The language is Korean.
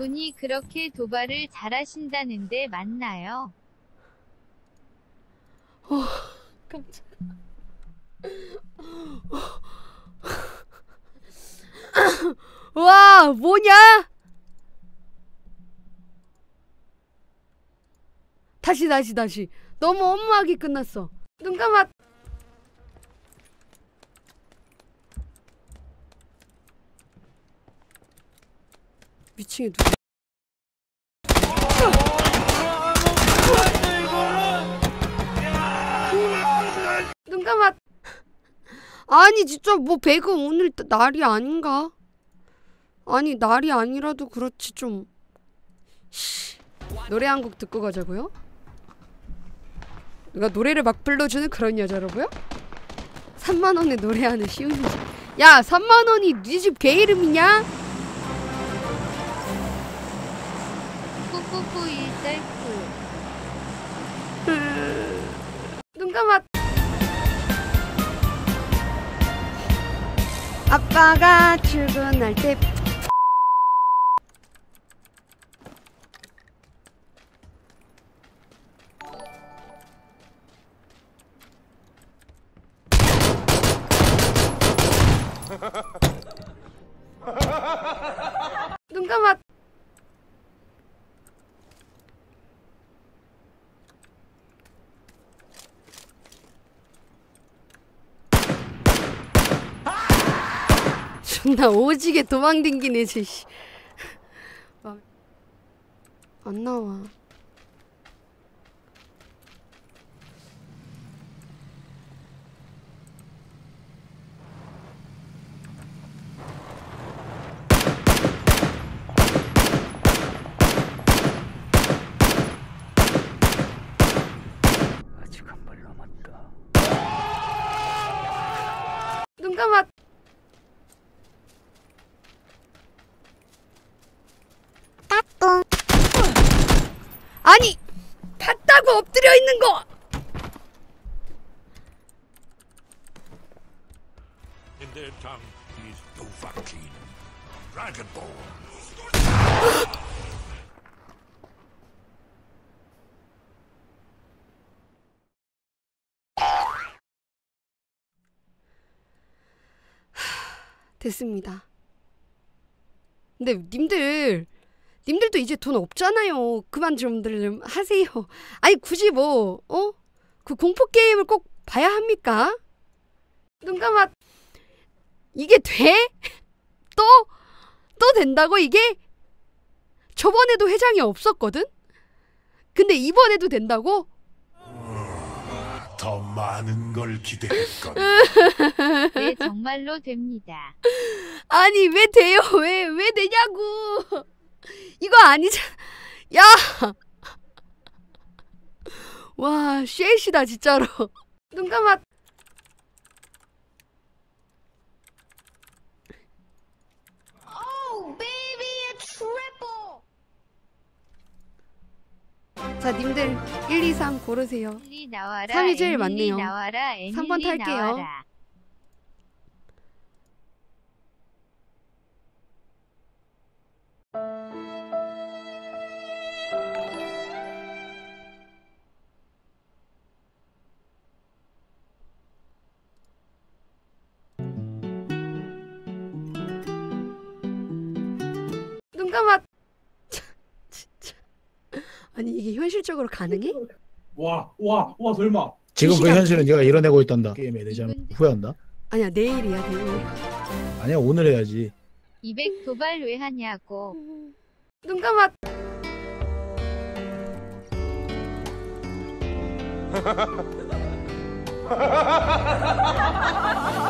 분이 그렇게 도발을 잘하신다는데 맞나요? 깜짝. 와 뭐냐? 다시 다시 다시 너무 엄무하게 끝났어. 눈 감아. 미친게 누구? 눈 감아. 아니 진짜 뭐 배그 오늘 나- 날이 아닌가? 아니 날이 아니라도 그렇지 좀 씨. 노래 한 곡 듣고 가자고요? 누가 노래를 막 불러주는 그런 여자라고요? 3만 원에 노래하는 쉬운 집. 야 3만 원이 네 집 개 이름이냐? 꾸꾸꾸 일달꾸. 눈 감아. 아빠가 출근할 때 눈 감아. 존나 오지게 도망댕기네 쟤 씨. 아, 안 나와. 눈 감아. 아니 탔다고 엎드려 있는 거. In their tongue is Dovahkiin, Dragonborn. 됐습니다. 근데 님들 님들도 이제 돈 없잖아요. 그만 좀들 좀 하세요. 아니 굳이 뭐 어? 그 공포 게임을 꼭 봐야 합니까? 눈 감아. 이게 돼? 또? 또 된다고 이게? 저번에도 회장이 없었거든? 근데 이번에도 된다고? 더 많은 걸 기대했건 네, 정말로 됩니다. 아니 왜 돼요? 왜 왜 되냐고? 이거 아니잖아. 야. 와, 쉐이시다 진짜로. 눈 감아. 자, 님들 1, 2, 3 고르세요. 리 나와라. 삼이 제일 에밀리 많네요. 나와라. 삼번 에밀리 탈게요. 감아. 진짜. 아니 이게 현실적으로 가능해? 와, 와, 와, 설마. 지금 그. 현실은 네가 이뤄내고 있단다. 게임에 이분- 후회한다. 아니야 내일이야 내일. 아니야 오늘 해야지. 200 도발 왜 하냐고. 눈 감아.